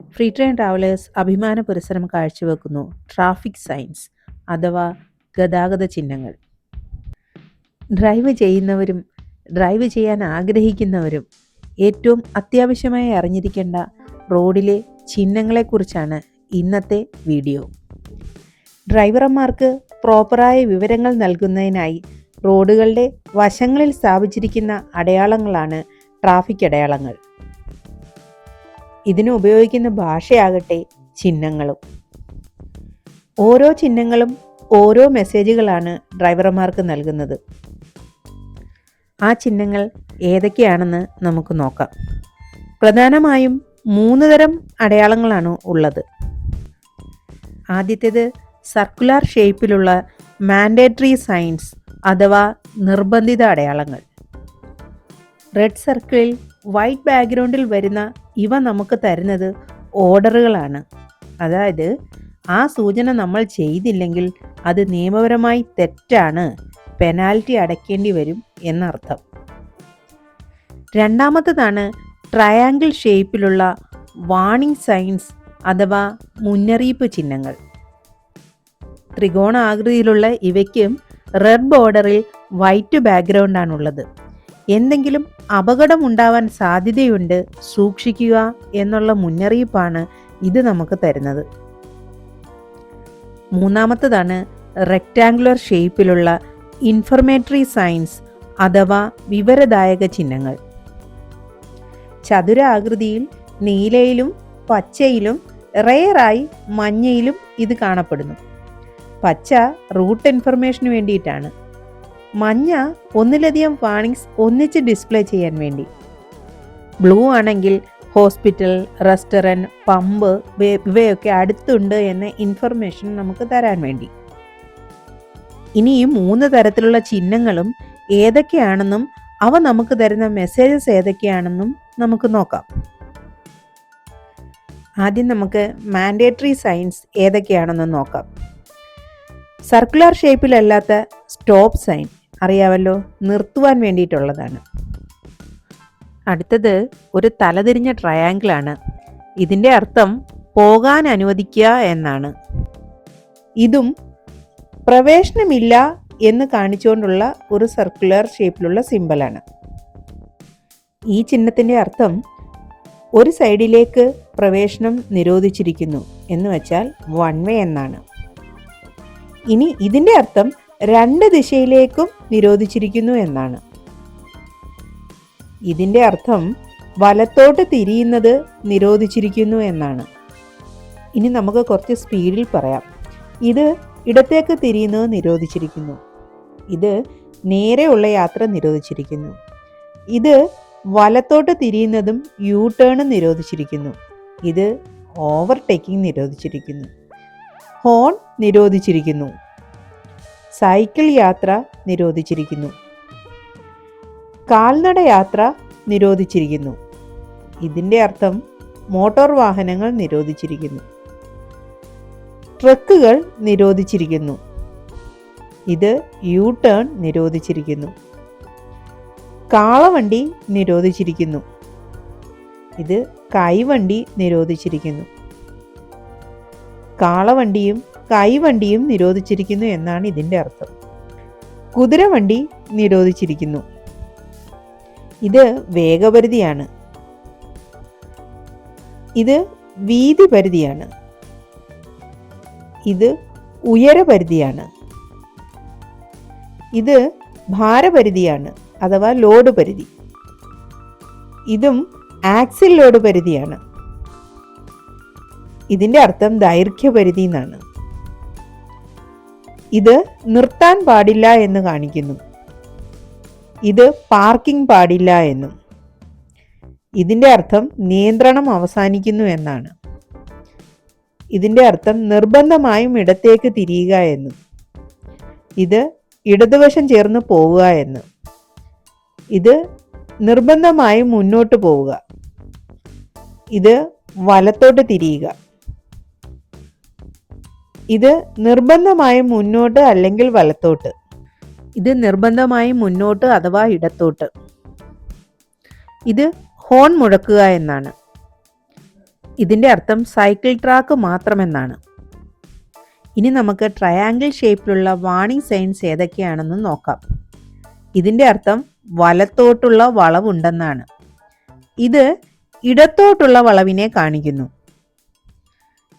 Free train travellers അഭിമാന പുരസരം കാഴ്ചവെക്കുന്നു. Traffic signs അഥവാ ഗതാഗത ചിഹ്നങ്ങൾ. ഡ്രൈവ് ചെയ്യുന്നവരും ഡ്രൈവ് ചെയ്യാൻ ആഗ്രഹിക്കുന്നവരും ഏറ്റവും അത്യാവശ്യമായി അറിഞ്ഞിരിക്കേണ്ട റോഡിലെ ചിഹ്നങ്ങളെക്കുറിച്ചാണ് ഇന്നത്തെ വീഡിയോ. ഡ്രൈവർമാർക്ക് പ്രോപ്പറായ വിവരങ്ങൾ നൽകുന്നതിനായി റോഡുകളുടെ വശങ്ങളിൽ സ്ഥാപിച്ചിരിക്കുന്ന അടയാളങ്ങളാണ് ട്രാഫിക് അടയാളങ്ങൾ. ഇതിന് ഉപയോഗിക്കുന്ന ഭാഷയാകട്ടെ ചിഹ്നങ്ങളും. ഓരോ ചിഹ്നങ്ങളും ഓരോ മെസ്സേജുകളാണ് ഡ്രൈവർമാർക്ക് നൽകുന്നത്. ആ ചിഹ്നങ്ങൾ ഏതൊക്കെയാണെന്ന് നമുക്ക് നോക്കാം. പ്രധാനമായും മൂന്ന് തരം അടയാളങ്ങളാണ് ഉള്ളത്. ആദ്യത്തേത് സർക്കുലർ ഷേപ്പിലുള്ള മാൻഡേറ്ററി സൈൻസ് അഥവാ നിർബന്ധിത അടയാളങ്ങൾ. റെഡ് സർക്കിളിൽ വൈറ്റ് ബാക്ക്ഗ്രൗണ്ടിൽ വരുന്ന ഇവ നമുക്ക് തരുന്നത് ഓർഡറുകളാണ്. അതായത് ആ സൂചന നമ്മൾ ചെയ്തില്ലെങ്കിൽ അത് നിയമപരമായി തെറ്റാണ് പെനാൽറ്റി അടയ്ക്കേണ്ടി വരും എന്നർത്ഥം. രണ്ടാമത്തതാണ് ട്രയാങ്കിൾ ഷേപ്പിലുള്ള വാണിംഗ് സൈൻസ് അഥവാ മുന്നറിയിപ്പ് ചിഹ്നങ്ങൾ. ത്രികോണാകൃതിയിലുള്ള ഇവയ്ക്കും റെഡ് ബോർഡറിൽ വൈറ്റ് ബാക്ക്ഗ്രൗണ്ടാണുള്ളത് എന്തെങ്കിലും അപകടം ഉണ്ടാവാൻ സാധ്യതയുണ്ട് സൂക്ഷിക്കുക എന്നുള്ള മുന്നറിയിപ്പാണ് ഇത് നമുക്ക് തരുന്നത്. മൂന്നാമത്തതാണ് റെക്റ്റാങ്കുലർ ഷേപ്പിലുള്ള ഇൻഫർമേറ്ററി സൈൻസ് അഥവാ വിവരദായക ചിഹ്നങ്ങൾ. ചതുരാകൃതിയിൽ നീലയിലും പച്ചയിലും റെയറായി മഞ്ഞയിലും ഇത് കാണപ്പെടുന്നു. പച്ച റൂട്ട് ഇൻഫർമേഷന് വേണ്ടിയിട്ടാണ്. മഞ്ഞ ഒന്നിലധികം വാണിങ്സ് ഒന്നിച്ച് ഡിസ്പ്ലേ ചെയ്യാൻ വേണ്ടി. ബ്ലൂ ആണെങ്കിൽ ഹോസ്പിറ്റൽ റെസ്റ്റോറന്റ് പമ്പ് ഇവയൊക്കെ അടുത്തുണ്ട് എന്ന ഇൻഫർമേഷൻ നമുക്ക് തരാൻ വേണ്ടി. ഇനി ഈ മൂന്ന് തരത്തിലുള്ള ചിഹ്നങ്ങളും ഏതൊക്കെയാണെന്നും അവ നമുക്ക് തരുന്ന മെസ്സേജസ് ഏതൊക്കെയാണെന്നും നമുക്ക് നോക്കാം. ആദ്യം നമുക്ക് മാൻഡേറ്ററി സൈൻസ് ഏതൊക്കെയാണെന്ന് നോക്കാം. സർക്കുലർ ഷേപ്പിലല്ലാത്ത സ്റ്റോപ്പ് സൈൻ അറിയാവല്ലോ നിർത്തുവാൻ വേണ്ടിയിട്ടുള്ളതാണ്. അടുത്തത് ഒരു തലതിരിഞ്ഞ ട്രയാങ്കിളാണ് ഇതിന്റെ അർത്ഥം പോകാൻ അനുവദിക്കുക എന്നാണ്. ഇതും പ്രവേശനമില്ല എന്ന് കാണിച്ചുകൊണ്ടുള്ള ഒരു സർക്കുലർ ഷേപ്പിലുള്ള സിമ്പിളാണ് ഈ ചിഹ്നത്തിന്റെ അർത്ഥം ഒരു സൈഡിലേക്ക് പ്രവേശനം നിരോധിച്ചിരിക്കുന്നു എന്ന് വെച്ചാൽ വൺ വേ എന്നാണ്. ഇനി ഇതിന്റെ അർത്ഥം രണ്ട് ദിശയിലേക്കും നിരോധിച്ചിരിക്കുന്നു എന്നാണ്. ഇതിന്റെ അർത്ഥം വലത്തോട്ട് തിരിയുന്നത് നിരോധിച്ചിരിക്കുന്നു എന്നാണ്. ഇനി നമുക്ക് കുറച്ച് സ്പീഡിൽ പറയാം. ഇത് ഇടത്തേക്ക് തിരിയുന്നത് നിരോധിച്ചിരിക്കുന്നു. ഇത് നേരെയുള്ള യാത്ര നിരോധിച്ചിരിക്കുന്നു. ഇത് വലത്തോട്ട് തിരിയുന്നതും യു ടേൺ നിരോധിച്ചിരിക്കുന്നു. ഇത് ഓവർടേക്കിംഗ് നിരോധിച്ചിരിക്കുന്നു. ഹോൺ നിരോധിച്ചിരിക്കുന്നു. സൈക്കിൾ യാത്ര നിരോധിച്ചിരിക്കുന്നു. കാൽനട യാത്ര നിരോധിച്ചിരിക്കുന്നു. ഇതിന്റെ അർത്ഥം മോട്ടോർ വാഹനങ്ങൾ നിരോധിച്ചിരിക്കുന്നു. ട്രക്കുകൾ നിരോധിച്ചിരിക്കുന്നു. ഇത് യു ടേൺ നിരോധിച്ചിരിക്കുന്നു. കാളവണ്ടി നിരോധിച്ചിരിക്കുന്നു. ഇത് കൈവണ്ടി നിരോധിച്ചിരിക്കുന്നു. കാളവണ്ടിയും കൈവണ്ടിയും നിരോധിച്ചിരിക്കുന്നു എന്നാണ് ഇതിന്റെ അർത്ഥം. കുതിരവണ്ടി നിരോധിച്ചിരിക്കുന്നു. ഇത് വേഗപരിധിയാണ്. ഇത് വീതി പരിധിയാണ് ഇത് ഉയരപരിധിയാണ്. ഇത് ഭാരപരിധിയാണ് അഥവാ ലോഡ് പരിധി ഇതും ആക്സിൽ ലോഡ് പരിധിയാണ് ഇതിന്റെ അർത്ഥം ദൈർഘ്യപരിധി എന്നാണ്. ഇത് നിർത്താൻ പാടില്ല എന്ന് കാണിക്കുന്നു. ഇത് പാർക്കിംഗ് പാടില്ല എന്നും. ഇതിന്റെ അർത്ഥം നിയന്ത്രണം അവസാനിക്കുന്നു എന്നാണ്. ഇതിന്റെ അർത്ഥം നിർബന്ധമായും ഇടത്തേക്ക് തിരിയുക എന്നും. ഇത് ഇടതുവശം ചേർന്ന് പോവുക എന്ന്. ഇത് നിർബന്ധമായും മുന്നോട്ട് പോവുക. ഇത് വലത്തോട്ട് തിരിയുക. ഇത് നിർബന്ധമായും മുന്നോട്ട് അല്ലെങ്കിൽ വലത്തോട്ട്. ഇത് നിർബന്ധമായും മുന്നോട്ട് അഥവാ ഇടത്തോട്ട്. ഇത് ഹോൺ മുഴക്കുക എന്നാണ്. ഇതിന്റെ അർത്ഥം സൈക്കിൾ ട്രാക്ക് മാത്രമെന്നാണ്. ഇനി നമുക്ക് ട്രയാങ്കിൾ ഷേപ്പിലുള്ള വാണിംഗ് സൈൻസ് ഏതൊക്കെയാണെന്ന് നോക്കാം. ഇതിന്റെ അർത്ഥം വലത്തോട്ടുള്ള വളവുണ്ടെന്നാണ്. ഇത് ഇടത്തോട്ടുള്ള വളവിനെ കാണിക്കുന്നു.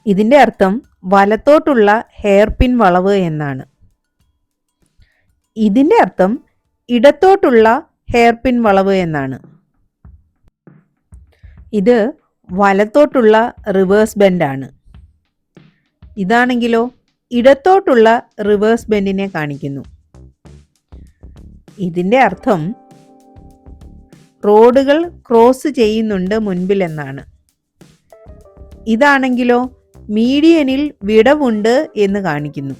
ഇതിന്റെ അർത്ഥം വലത്തോട്ടുള്ള ഹെയർ പിൻ വളവ് എന്നാണ്. ഇതിന്റെ അർത്ഥം ഇടത്തോട്ടുള്ള ഹെയർ പിൻ വളവ് എന്നാണ്. ഇത് വലത്തോട്ടുള്ള റിവേഴ്സ് ബെൻഡാണ് ഇതാണെങ്കിലോ ഇടത്തോട്ടുള്ള റിവേഴ്സ് ബെൻഡിനെ കാണിക്കുന്നു. ഇതിന്റെ അർത്ഥം റോഡുകൾ ക്രോസ് ചെയ്യുന്നുണ്ട് മുൻപിൽ എന്നാണ്. ഇതാണെങ്കിലോ മീഡിയനിൽ വിടവുണ്ട് എന്ന് കാണിക്കുന്നു.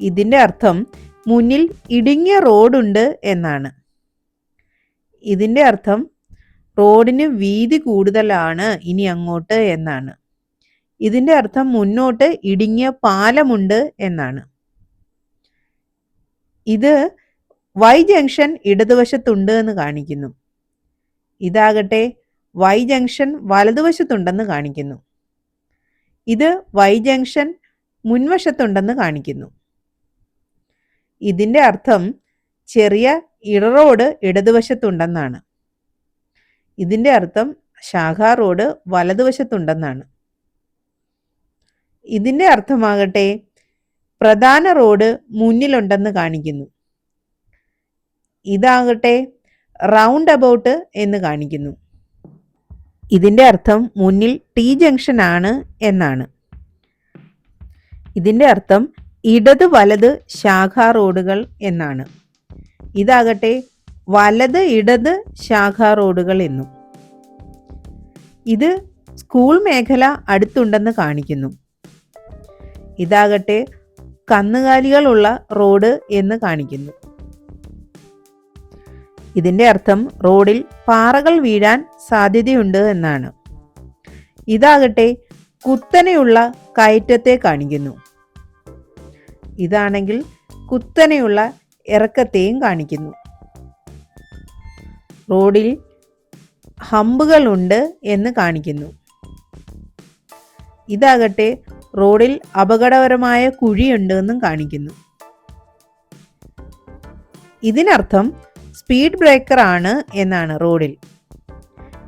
ഇതിന്റെ അർത്ഥം മുന്നിൽ ഇടുങ്ങിയ റോഡുണ്ട് എന്നാണ്. ഇതിന്റെ അർത്ഥം റോഡിന് വീതി കൂടുതലാണ് ഇനി അങ്ങോട്ട് എന്നാണ്. ഇതിന്റെ അർത്ഥം മുന്നോട്ട് ഇടുങ്ങിയ പാലമുണ്ട് എന്നാണ്. ഇത് വൈ ജംഗ്ഷൻ ഇടതുവശത്തുണ്ട് എന്ന് കാണിക്കുന്നു. ഇതാകട്ടെ വൈ ജംഗ്ഷൻ വലതുവശത്തുണ്ടെന്ന് കാണിക്കുന്നു. ഇത് വൈ ജംഗ്ഷൻ മുൻവശത്തുണ്ടെന്ന് കാണിക്കുന്നു. ഇതിന്റെ അർത്ഥം ചെറിയ ഇററോഡ് ഇടതുവശത്തുണ്ടെന്നാണ്. ഇതിന്റെ അർത്ഥം ശാഖാ റോഡ് വലതുവശത്തുണ്ടെന്നാണ്. ഇതിന്റെ അർത്ഥമാകട്ടെ പ്രധാന റോഡ് മുന്നിലുണ്ടെന്ന് കാണിക്കുന്നു. ഇതാകട്ടെ റൗണ്ട് അബൌട്ട് എന്ന് കാണിക്കുന്നു. ഇതിന്റെ അർത്ഥം മുന്നിൽ ടി ജംഗ്ഷൻ ആണ് എന്നാണ്. ഇതിന്റെ അർത്ഥം ഇടത് വലത് ശാഖാ റോഡുകൾ എന്നാണ്. ഇതാകട്ടെ വലത് ഇടത് ശാഖാ റോഡുകൾ എന്നും. ഇത് സ്കൂൾ മേഖല അടുത്തുണ്ടെന്ന് കാണിക്കുന്നു. ഇതാകട്ടെ കന്നുകാലികളുള്ള റോഡ് എന്ന് കാണിക്കുന്നു. ഇതിന്റെ അർത്ഥം റോഡിൽ പാറകൾ വീഴാൻ സാധ്യതയുണ്ട് എന്നാണ്. ഇതാകട്ടെ കുത്തനെയുള്ള കയറ്റത്തെ കാണിക്കുന്നു. ഇതാണെങ്കിൽ കുത്തനെയുള്ള ഇറക്കത്തെയും കാണിക്കുന്നു. റോഡിൽ ഹമ്പുകളുണ്ട് എന്ന് കാണിക്കുന്നു. ഇതാകട്ടെ റോഡിൽ അപകടകരമായ കുഴിയുണ്ട് എന്നും കാണിക്കുന്നു. ഇതിനർത്ഥം സ്പീഡ് ബ്രേക്കർ ആണ് എന്നാണ് റോഡിൽ.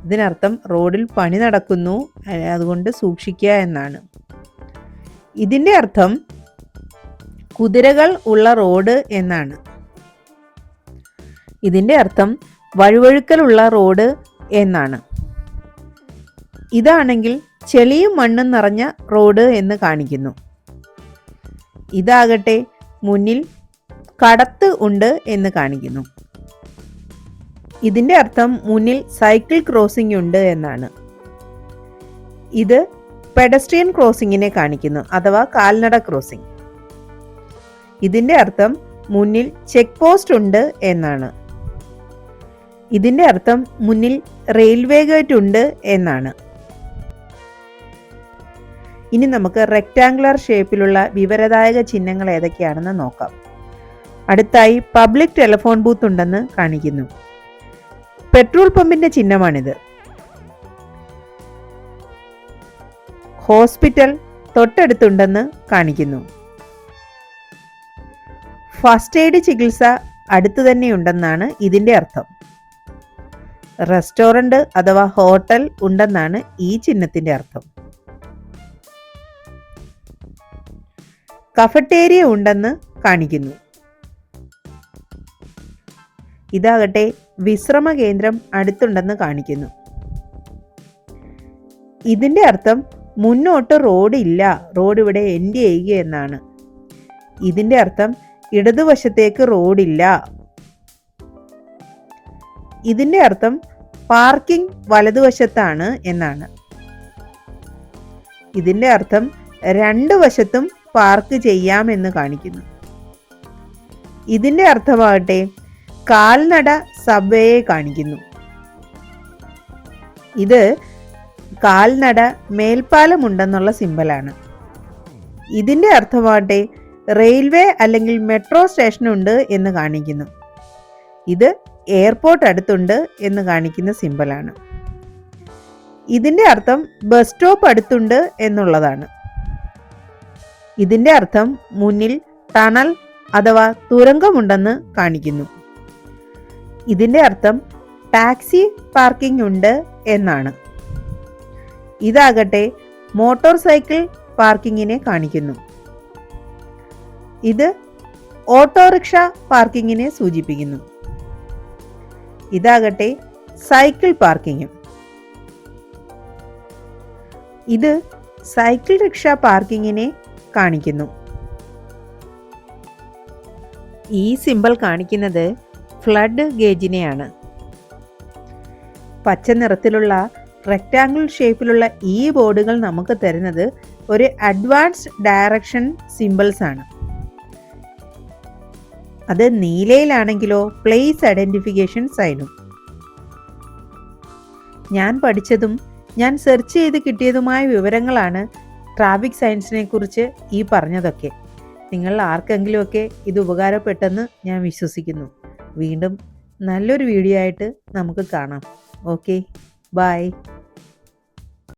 ഇതിനർത്ഥം റോഡിൽ പണി നടക്കുന്നു അതുകൊണ്ട് സൂക്ഷിക്കുക എന്നാണ്. ഇതിന്റെ അർത്ഥം കുതിരകൾ ഉള്ള റോഡ് എന്നാണ്. ഇതിന്റെ അർത്ഥം വഴുവഴുക്കലുള്ള റോഡ് എന്നാണ്. ഇതാണെങ്കിൽ ചെളിയും മണ്ണും നിറഞ്ഞ റോഡ് എന്ന് കാണിക്കുന്നു. ഇതാകട്ടെ മുന്നിൽ കടത്ത് ഉണ്ട് എന്ന് കാണിക്കുന്നു. ഇതിന്റെ അർത്ഥം മുന്നിൽ സൈക്കിൾ ക്രോസിംഗ് ഉണ്ട് എന്നാണ്. ഇത് പെഡസ്ട്രിയൻ ക്രോസിംഗിനെ കാണിക്കുന്നു അഥവാ കാൽനട ക്രോസിംഗ് ഇതിന്റെ അർത്ഥം മുന്നിൽ ചെക്ക് പോസ്റ്റ് ഉണ്ട് എന്നാണ്. ഇതിന്റെ അർത്ഥം മുന്നിൽ റെയിൽവേ ഗേറ്റ് ഉണ്ട് എന്നാണ്. ഇനി നമുക്ക് റെക്റ്റാങ്കുലർ ഷേപ്പിലുള്ള വിവരദായക ചിഹ്നങ്ങൾ ഏതൊക്കെയാണെന്ന് നോക്കാം. അടുത്തായി പബ്ലിക് ടെലിഫോൺ ബൂത്ത് ഉണ്ടെന്ന് കാണിക്കുന്നു. പെട്രോൾ പമ്പിന്റെ ചിഹ്നമാണിത്. ഹോസ്പിറ്റൽ തൊട്ടടുത്തുണ്ടെന്ന് കാണിക്കുന്നു. ഫസ്റ്റ് എയ്ഡ് ചികിത്സ അടുത്തു തന്നെയുണ്ടെന്നാണ് ഇതിന്റെ അർത്ഥം. റെസ്റ്റോറന്റ് അഥവാ ഹോട്ടൽ ഉണ്ടെന്നാണ് ഈ ചിഹ്നത്തിന്റെ അർത്ഥം. കഫറ്റേരിയ ഉണ്ടെന്ന് കാണിക്കുന്നു. ഇതാകട്ടെ വിശ്രമ കേന്ദ്രം അടുത്തുണ്ടെന്ന് കാണിക്കുന്നു. ഇതിന്റെ അർത്ഥം മുന്നോട്ട് റോഡ് ഇല്ല റോഡ് ഇവിടെ എൻഡ് ചെയ്യുക എന്നാണ്. ഇതിന്റെ അർത്ഥം ഇടതുവശത്തേക്ക് റോഡില്ല ഇതിന്റെ അർത്ഥം പാർക്കിംഗ് വലതുവശത്താണ് എന്നാണ്. ഇതിന്റെ അർത്ഥം രണ്ട് വശത്തും പാർക്ക് ചെയ്യാമെന്ന് കാണിക്കുന്നു. ഇതിന്റെ അർത്ഥമാകട്ടെ കാൽനട സബ്വേയെ കാണിക്കുന്നു. ഇത് കാൽനട മേൽപ്പാലമുണ്ടെന്നുള്ള സിമ്പലാണ്. ഇതിന്റെ അർത്ഥമാകട്ടെ റെയിൽവേ അല്ലെങ്കിൽ മെട്രോ സ്റ്റേഷൻ ഉണ്ട് എന്ന് കാണിക്കുന്നു. ഇത് എയർപോർട്ട് അടുത്തുണ്ട് എന്ന് കാണിക്കുന്ന സിമ്പലാണ്. ഇതിന്റെ അർത്ഥം ബസ് സ്റ്റോപ്പ് അടുത്തുണ്ട് എന്നുള്ളതാണ്. ഇതിന്റെ അർത്ഥം മുന്നിൽ ടണൽ അഥവാ തുരങ്കമുണ്ടെന്ന് കാണിക്കുന്നു. ഇതിന്റെ അർത്ഥം ടാക്സി പാർക്കിംഗ് ഉണ്ട് എന്നാണ്. ഇതാകട്ടെ മോട്ടോർ സൈക്കിൾ പാർക്കിങ്ങിനെ കാണിക്കുന്നു. ഇത് ഓട്ടോറിക്ഷ പാർക്കിങ്ങിനെ സൂചിപ്പിക്കുന്നു. ഇതാകട്ടെ സൈക്കിൾ പാർക്കിങ്ങും ഇത് സൈക്കിൾ റിക്ഷ പാർക്കിങ്ങിനെ കാണിക്കുന്നു. ഈ സിമ്പിൾ കാണിക്കുന്നത് ഫ്ലഡ് ഗേജിനെയാണ്. പച്ച നിറത്തിലുള്ള റെക്റ്റാങ്കിൾ ഷേപ്പിലുള്ള ഈ ബോർഡുകൾ നമുക്ക് തരുന്നത് ഒരു അഡ്വാൻസ്ഡ് ഡയറക്ഷൻ സിമ്പിൾസ് ആണ്. അത് നീലയിലാണെങ്കിലോ പ്ലേസ് ഐഡന്റിഫിക്കേഷൻ സൈനും ഞാൻ പഠിച്ചതും ഞാൻ സെർച്ച് ചെയ്ത് കിട്ടിയതുമായ വിവരങ്ങളാണ് ട്രാഫിക് സയൻസിനെ കുറിച്ച് ഈ പറഞ്ഞതൊക്കെ. നിങ്ങൾ ആർക്കെങ്കിലുമൊക്കെ ഇത് ഉപകാരപ്പെട്ടെന്ന് ഞാൻ വിശ്വസിക്കുന്നു. വീണ്ടും നല്ലൊരു വീഡിയോ ആയിട്ട് നമുക്ക് കാണാം. Okay bye